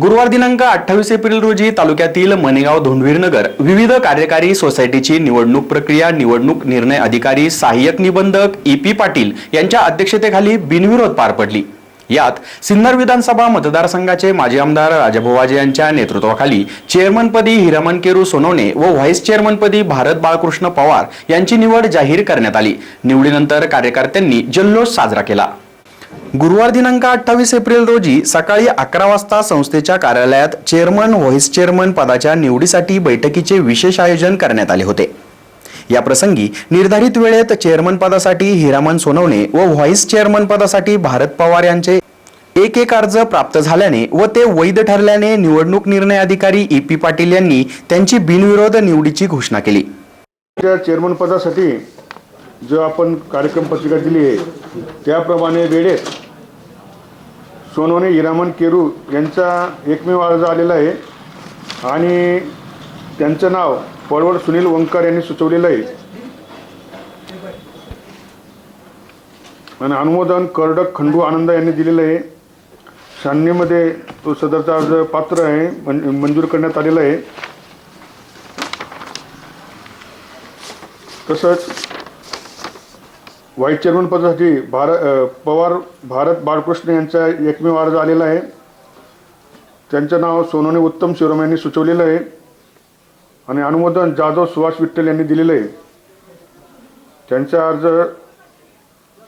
गुरुवार दिनांक अठ्ठावीस एप्रिल रोजी तालुक्यातील मनेगाव धोंडवीरनगर विविध कार्यकारी सोसायटीची निवडणूक प्रक्रिया निवडणूक निर्णय अधिकारी सहाय्यक निबंधक ई पी पाटील यांच्या अध्यक्षतेखाली बिनविरोध पार पडली. यात सिन्नर विधानसभा मतदारसंघाचे माजी आमदार राजाभोवाजे यांच्या नेतृत्वाखाली चेअरमनपदी हिरामन केरू सोनवणे व व्हाईस चेअरमनपदी भारत बाळकृष्ण पवार यांची निवड जाहीर करण्यात आली. निवडीनंतर कार्यकर्त्यांनी जल्लोष साजरा केला. गुरुवार दिनांक अठ्ठावीस एप्रिल रोजी सकाळी अकरा वाजता संस्थेच्या कार्यालयात चेअरमन व्हाईस चेअरमन पदाच्या निवडीसाठी बैठकीचे विशेष आयोजन करण्यात आले होते. या प्रसंगी निर्धारित वेळेत चेअरमन पदासाठी हिरामन सोनवणे व व्हाईस चेअरमन पदासाठी भारत पवार यांचे एक एक अर्ज प्राप्त झाल्याने व ते वैध ठरल्याने निवडणूक निर्णय अधिकारी ई पी पाटील यांनी त्यांची बिनविरोध निवडीची घोषणा केली. चेअरमन पदासाठी जो आपण कार्यक्रम पत्रिका दिली आहे त्याप्रमाणे वेळेत सोनवणे हिरामन केरू यांचा एकमेव अर्ज आलेला आहे आणि त्यांचं नाव पडवळ सुनील वंकार यांनी सुचवलेलं आहे. आणि अनुमोदन करडक खंडू आनंद यांनी दिलेलं आहे. शहाण्णवमध्ये तो सदरचा अर्ज पात्र आहे मंजूर करण्यात आलेला आहे. तसंच व्हाईस चेअरमन पदासाठी भारत पवार भारत बाळकृष्ण यांचा एकमेव अर्ज आलेला आहे. त्यांचं नाव सोनोने उत्तम शिवराम यांनी सुचवलेलं आहे. आणि अनुमोदन जाधव सुभाष विठ्ठल यांनी दिलेलं आहे. त्यांचा अर्ज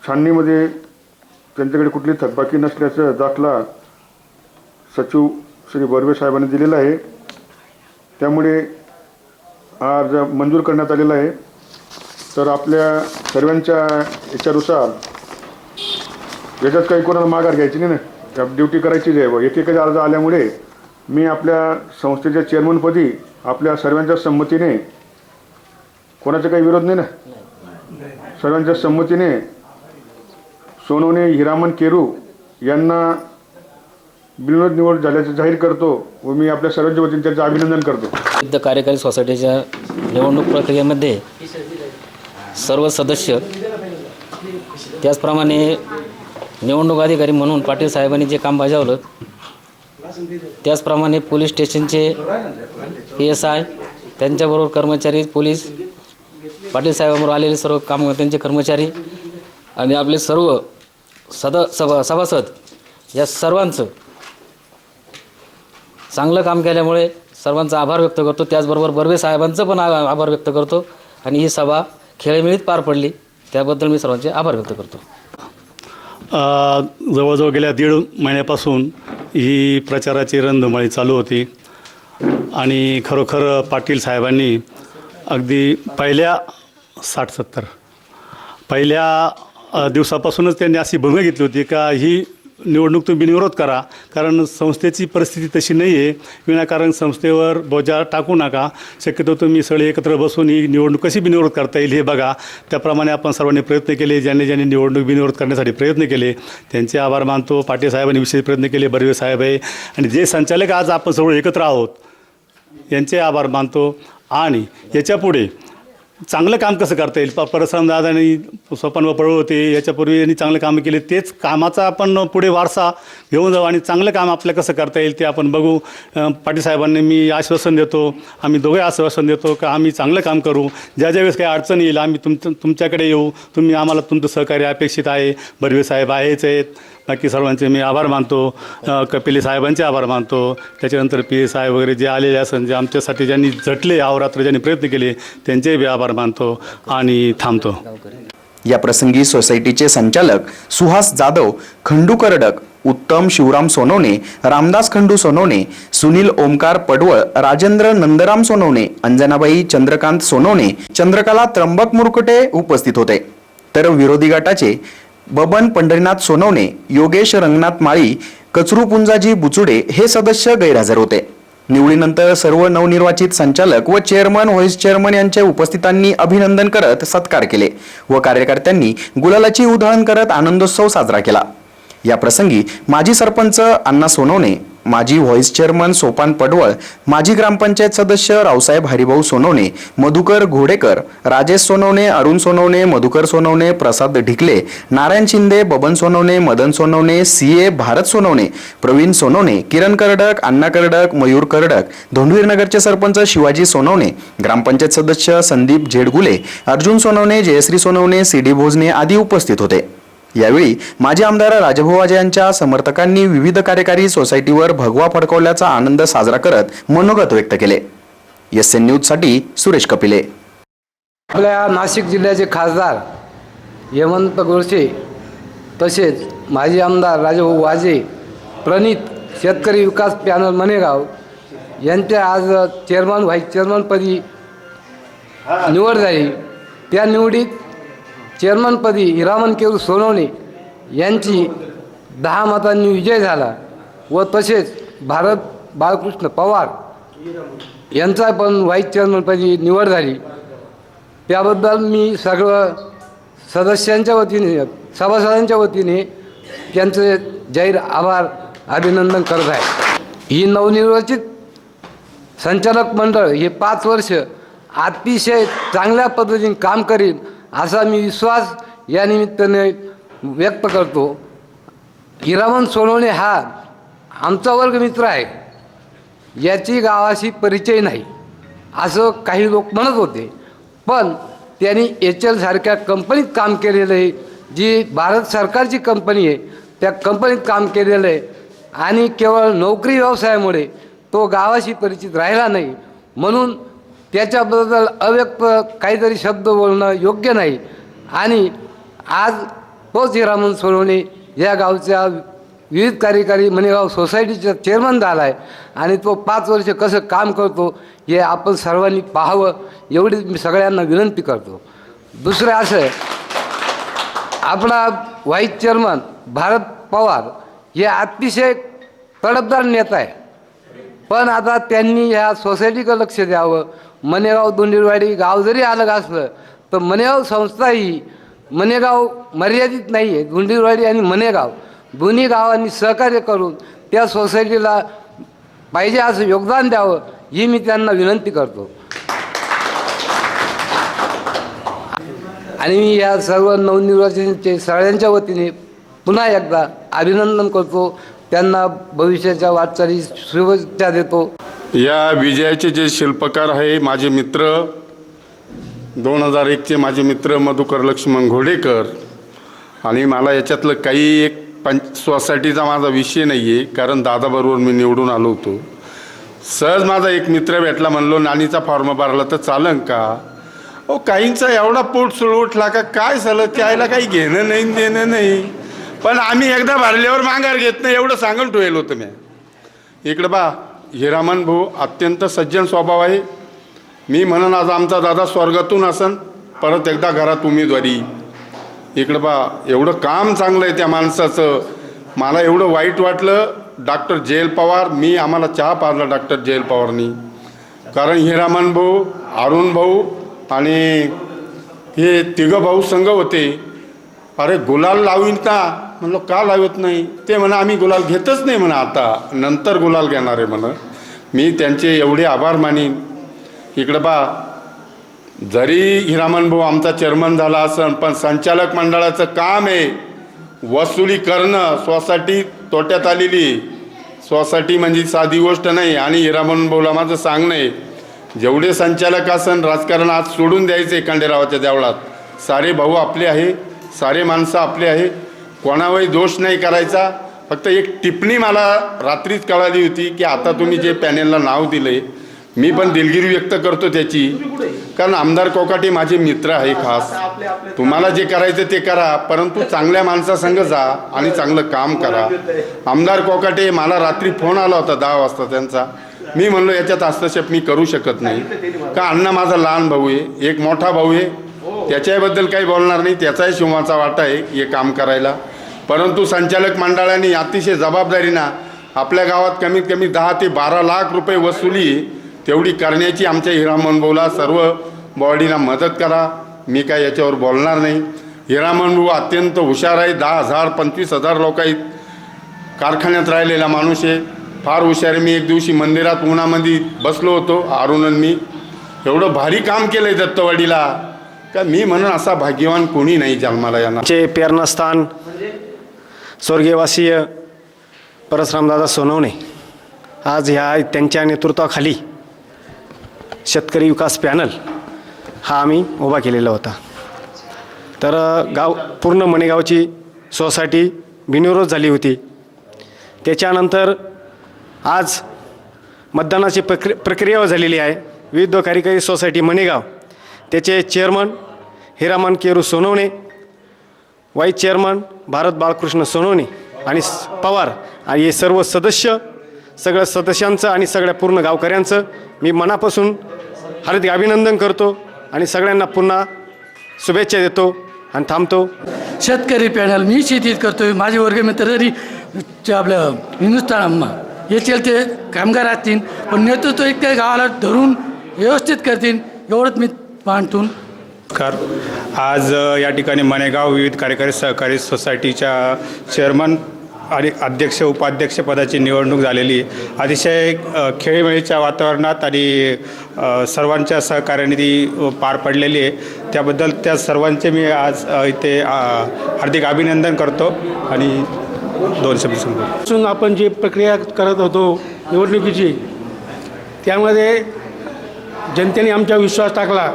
छाननीमध्ये त्यांच्याकडे कुठली थकबाकी नसल्याचं दाखला सचिव श्री बर्वे साहेबांनी दिलेला आहे. त्यामुळे हा अर्ज मंजूर करण्यात आलेला आहे. तर आपल्या सर्वांच्या याच्यानुसार याच्यात काही कोणाला माघार घ्यायची नाही ना. ड्युटी करायचीच आहे व एक अर्ज आल्यामुळे मी आपल्या संस्थेच्या चेअरमनपदी आपल्या सर्वांच्या संमतीने कोणाचा काही विरोध नाही ना. सर्वांच्या संमतीने सोनवणे हिरामन केरू यांना बिनविरोध निवड झाल्याचं जाहीर करतो व मी आपल्या सर्वांच्या वतीने त्यांचं अभिनंदन करतो. विविध कार्यकारी सोसायटीच्या निवडणूक प्रक्रियेमध्ये सर्व सदस्य त्याचप्रमाणे निवडणूक अधिकारी म्हणून पाटील साहेबांनी जे काम बजावलं त्याचप्रमाणे पोलीस स्टेशनचे पी एस आय त्यांच्याबरोबर कर्मचारी पोलीस पाटील साहेबांबरोबर आलेले सर्व काम त्यांचे कर्मचारी आणि आपले सर्व सद सभा सभासद या सर्वांचं चांगलं काम केल्यामुळे सर्वांचा आभार व्यक्त करतो. त्याचबरोबर बर्वे साहेबांचं पण आभार व्यक्त करतो. आणि ही सभा खेळीमेळीत पार पडली. त्याबद्दल मी सर्वांचे आभार व्यक्त करतो. जवळजवळ गेल्या दीड महिन्यापासून ही प्रचाराची रणधुमाळी चालू होती. आणि खरोखर पाटील साहेबांनी अगदी पहिल्या साठ सत्तर पहिल्या दिवसापासूनच त्यांनी अशी भूमिका घेतली होती का ही निवडणूक तुम्ही बिनविरोध करा. कारण संस्थेची परिस्थिती तशी नाही आहे विनाकारण संस्थेवर बोजा टाकू नका. शक्यतो तुम्ही सगळे एकत्र बसून ही निवडणूक कशी बिनविरोध करता येईल हे बघा. त्याप्रमाणे आपण सर्वांनी प्रयत्न केले. ज्यांनी ज्यांनी निवडणूक बिनविरोध करण्यासाठी प्रयत्न केले त्यांचे आभार मानतो. पाटील साहेबांनी विशेष प्रयत्न केले. बर्वे साहेब आहे. आणि जे संचालक आज आपण सगळं एकत्र आहोत यांचे आभार मानतो. आणि याच्यापुढे चांगलं काम कसं करता येईल? प परसरामदादांनी स्वपन व पळव होते याच्यापूर्वी यांनी चांगलं कामं केले. तेच कामाचा आपण पुढे वारसा घेऊन जाऊ आणि चांगलं काम आपलं कसं करता येईल ते आपण बघू. पाटीलसाहेबांनी मी आश्वासन देतो. आम्ही दोघे आश्वासन देतो का आम्ही चांगलं काम करू. ज्या ज्या वेळेस काही अडचण येईल आम्ही तुम तुमच्याकडे येऊ. तुम्ही आम्हाला तुमचं सहकार्य अपेक्षित आहे. बर्वे साहेब आहेच आहेत. बाकी सर्वांचे मी आभार मानतो. अ, कपिले साहेबांचे आभार मानतो. त्याच्यानंतर पी एस आय वगैरे जे आलेले असन जे आमच्यासाठी ज्यांनी झटले अहोरात्र ज्यांनी प्रयत्न केले त्यांचे बी आभार मानतो आणि थांबतो. या प्रसंगी सोसायटीचे संचालक सुहास जाधव खंडू करडक उत्तम शिवराम सोनवणे रामदास खंडू सोनवणे सुनील ओमकार पडवळ राजेंद्र नंदराम सोनवणे अंजनाबाई चंद्रकांत सोनवणे चंद्रकला त्र्यंबक मुरकुटे उपस्थित होते. तर विरोधी गटाचे बबन पंढरीनाथ सोनवणे योगेश रंगनाथ माळी कचरूपुंजाजी बुचुडे हे सदस्य गैरहजर होते. निवडीनंतर सर्व नवनिर्वाचित संचालक व चेअरमन व्हाईस चेअरमन यांच्या उपस्थितांनी अभिनंदन करत सत्कार केले व कार्यकर्त्यांनी गुलालाची उधळण करत आनंदोत्सव साजरा केला. या प्रसंगी माजी सरपंच अण्णा सोनवणे माजी व्हॉइस चेअरमन सोपान पडवळ माजी ग्रामपंचायत सदस्य रावसाहेब हरिभाऊ सोनवणे मधुकर घोडेकर राजेश सोनवणे अरुण सोनवणे मधुकर सोनवणे प्रसाद ढिकले नारायण शिंदे बबन सोनवणे मदन सोनवणे सी ए भारत सोनवणे प्रवीण सोनवणे किरण करडक अण्णा कर्डक मयूर कर्डक धोंडवीर नगरचे सरपंच शिवाजी सोनवणे ग्रामपंचायत सदस्य संदीप झेडगुले अर्जुन सोनवणे जयश्री सोनवणे सी डी भोजने आदी उपस्थित होते. यावेळी माजी आमदार राजभाऊ यांच्या समर्थकांनी विविध कार्यकारी सोसायटीवर भगवा फडकवल्याचा आनंद साजरा करत मनोगत व्यक्त केले. एस एन न्यूजसाठी सुरेश कपिले. आपल्या नाशिक जिल्ह्याचे खासदार हेमंत गोडसे तसेच माजी आमदार राजभाऊ वाजे प्रणित शेतकरी विकास पॅनल मनेगाव यांच्या आज चेअरमन व्हाईस चेअरमनपदी निवड झाली. त्या निवडीत चेअरमनपदी हिरामन केरू सोनवणे यांची दहा मतांनी विजय झाला व तसेच भारत बाळकृष्ण पवार यांचा पण व्हाईस चेअरमनपदी निवड झाली. त्याबद्दल मी सगळं सदस्यांच्या वतीने सभासदांच्या वतीने त्यांचे जाहीर आभार अभिनंदन करत आहे. ही नवनिर्वाचित संचालक मंडळ हे पाच वर्ष अतिशय चांगल्या पद्धतीने काम करील असा मी विश्वास या निमित्ताने व्यक्त करतो हिरामन सोनवणे हा आमचा वर्गमित्र आहे. याची गावाशी परिचय नाही. असं काही लोक म्हणत होते. पण त्यांनी एच एलसारख्या कंपनीत काम केलेलं आहे. जी भारत सरकारची कंपनी आहे त्या कंपनीत काम केलेलं आहे. आणि केवळ नोकरी व्यवसायामुळे तो गावाशी परिचित राहिला नाही. म्हणून त्याच्याबद्दल अव्यक्त काहीतरी शब्द बोलणं योग्य नाही. आणि आज तोच हिरामन सोनवणे या गावच्या विविध कार्यकारी मणिगाव सोसायटीचा चेअरमन झाला आहे आणि तो पाच वर्ष कसं काम करतो हे आपण सर्वांनी पाहावं एवढी मी सगळ्यांना विनंती करतो. दुसरं असं आहे आपला व्हाईस चेअरमन भारत पवार हे अतिशय तडफदार नेता आहे. पण आता त्यांनी ह्या सोसायटीकडं लक्ष द्यावं मनेगाव दोंडीरवाडी गाव जरी अलग असलं तर मनेगाव संस्था ही मनेगाव मर्यादित नाही आहे दोंडीरवाडी आणि मनेगाव दोन्ही गावांनी सहकार्य करून त्या सोसायटीला पाहिजे असं योगदान द्यावं ही मी त्यांना विनंती करतो. आणि मी या सर्व नवनिर्वाचितांचे सगळ्यांच्या वतीने पुन्हा एकदा अभिनंदन करतो. त्यांना भविष्याच्या वाटचाली शुभेच्छा देतो. या विजयाचे जे शिल्पकार आहे माझे मित्र दोन हजार एकचे माझे मित्र मधुकर लक्ष्मण घोडेकर आणि मला याच्यातलं काही एक पंच सोसायटीचा माझा विषय नाही आहे कारण दादाबरोबर मी निवडून आलो होतो. सहज माझा एक मित्र भेटला म्हणलो नानीचा फॉर्म भरला तर चालन का? ओ काहींचा एवढा पोट सुळवटला का काय झालं? त्याला काही घेणं नाही देणं नाही. पण आम्ही एकदा भरल्यावर माघार घेत नाही एवढं सांगून ठेवलं होतं मी. इकडं बा हिरामन भाऊ अत्यंत सज्जन स्वभाव आहे. मी म्हणून आज आमचा दादा स्वर्गातून असन परत एकदा घरात उमेदवारी इकडं बा एवढं काम चांगलं आहे त्या माणसाचं. मला एवढं वाईट वाटलं डॉक्टर जयल पवार मी आम्हाला चहा पाजला डॉक्टर जयल पवारनी. कारण हिरामन भाऊ अरुण भाऊ आणि हे तिघं भाऊ संघ होते. अरे गुलाल लावीन का? म्हणलो का लावत नाही? ते म्हणा आम्ही गुलाल घेतच नाही म्हणा आता. नंतर गुलाल घेणार आहे म्हणा. मी त्यांचे एवढे आभार मानीन. इकडं बा जरी हिरामन भाऊ आमचा चेअरमन झाला असन पण संचालक मंडळाचं काम आहे वसुली करणं. सोसायटी तोट्यात आलेली. सोसायटी म्हणजे साधी गोष्ट नाही आणि हिरामन भाऊला माझं सांगणं आहे. जेवढे संचालक असन राजकारण आज सोडून द्यायचे खंडेरावाच्या देवळात. सारे भाऊ आपले आहे सारे माणसं आपले आहे. कोणावरही दोष नाही करायचा. फक्त एक टिप्पणी मला रात्रीच कळाली होती की आता तुम्ही जे पॅनेलला नाव दिले मी पण दिलगिरी व्यक्त करतो त्याची. कारण आमदार कोकाटे माझे मित्र आहे खास. तुम्हाला जे करायचं ते करा परंतु चांगल्या माणसासंग जा आणि चांगलं काम करा. आमदार कोकाटे मला रात्री फोन आला होता दहा वाजता त्यांचा. मी म्हणलो याच्यात हस्तक्षेप मी करू शकत नाही. का अण्णा माझा लहान भाऊ आहे एक मोठा भाऊ आहे. त्याच्याबद्दल काही बोलणार नाही. त्याचाही शिवाचा वाटा आहे हे काम करायला. परंतु संचालक मंडळाने अतिशय जबाबदारीनं आपल्या गावात कमीत कमी दहा ते बारा लाख रुपये वसुली तेवढी करण्याची आमच्या हिरामन भाऊला सर्व बॉडीला मदत करा. मी काय याच्यावर बोलणार नाही. हिरामन भाऊ अत्यंत हुशार आहे. दहा हजार पंचवीस हजार लोक आहेत. कारखान्यात राहिलेला माणूस आहे. फार हुशार आहे. मी एक दिवशी मंदिरात उन्हामध्ये बसलो होतो अरुणन मी. एवढं भारी काम केलं आहे दत्तवाडीला. का मी म्हणून असा भाग्यवान कोणी नाही जन्माला यांना पेरणस्थान प्रेरणास्थान स्वर्गीयवासीय परसरामदादा सोनवणे आज ह्या त्यांच्या नेतृत्वाखाली शेतकरी विकास पॅनल हा आम्ही उभा केलेला होता. तर गाव पूर्ण मणेगावची सोसायटी बिनविरोध झाली होती. त्याच्यानंतर आज मतदानाची प्रक्रि प्रक्रिया झालेली आहे. विविध कार्यकारी सोसायटी मणेगाव त्याचे chairman Hiraman Keru Sonawane vice chairman Bharat Balkrishna Sonawane आणि पवार आणि हे सर्व सदस्य सगळ्या सदस्यांचं आणि सगळ्या पूर्ण गावकऱ्यांचं मी मनापासून हार्दिक अभिनंदन करतो आणि सगळ्यांना पुन्हा शुभेच्छा देतो आणि थांबतो. शेतकरी पॅनल मी शेतीत करतो माझे वर्गमित्र जरी आपलं हिंदुस्थान अम्मा याचे ते कामगार असतील पण नेतृत्व इतक्या गावाला धरून व्यवस्थित करतील एवढंच मी मानतून आज या ठिकाणी मणेगाव विविध कार्यकारी सहकारी सोसायटीच्या चेअरमन आणि अध्यक्ष उपाध्यक्ष पदाची निवडणूक झालेली. अतिशय खेळीमेळीच्या वातावरणात आणि सर्वांच्या सहकार्याने ती पार पडलेली आहे. त्याबद्दल त्या सर्वांचे मी आज इथे हार्दिक अभिनंदन करतो आणि दोन शब्द सांगतो. आपण जी प्रक्रिया करत होतो निवडणुकीची त्यामध्ये जनतेने आमचा विश्वास टाकला.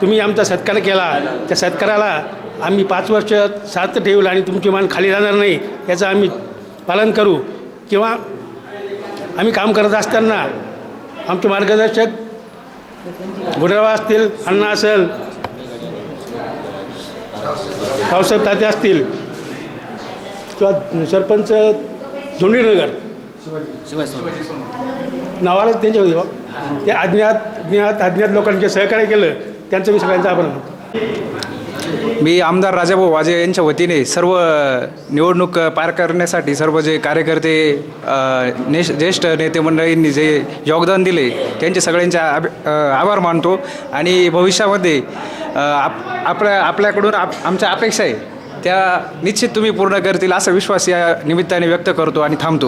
तुम्ही आमचा सत्कार केला. त्या सत्काराला आम्ही पाच वर्ष साथ ठेवलं आणि तुमची मान खाली जाणार नाही याचं आम्ही पालन करू. किंवा आम्ही काम करत असताना आमचे मार्गदर्शक गुडरावा असतील अण्णा असेल रावसाहेब ताते असतील किंवा सरपंच झोंडीनगर नावालाच त्यांच्या हो. ते अज्ञात ज्ञात अज्ञात लोकांचे सहकार्य केलं. त्यांचं मी सगळ्यांचा आभार मानतो. मी आमदार राजाभाऊ वाजे यांच्या वतीने सर्व निवडणूक पार करण्यासाठी सर्व जे कार्यकर्ते नेश ज्येष्ठ नेते मंडळींनी जे योगदान दिले त्यांचे सगळ्यांचे आभ आभार मानतो. आणि भविष्यामध्ये आप आपल्या आपल्याकडून आप आमच्या अपेक्षा आहे त्या निश्चित तुम्ही पूर्ण करतील असा विश्वास या निमित्ताने व्यक्त करतो आणि थांबतो.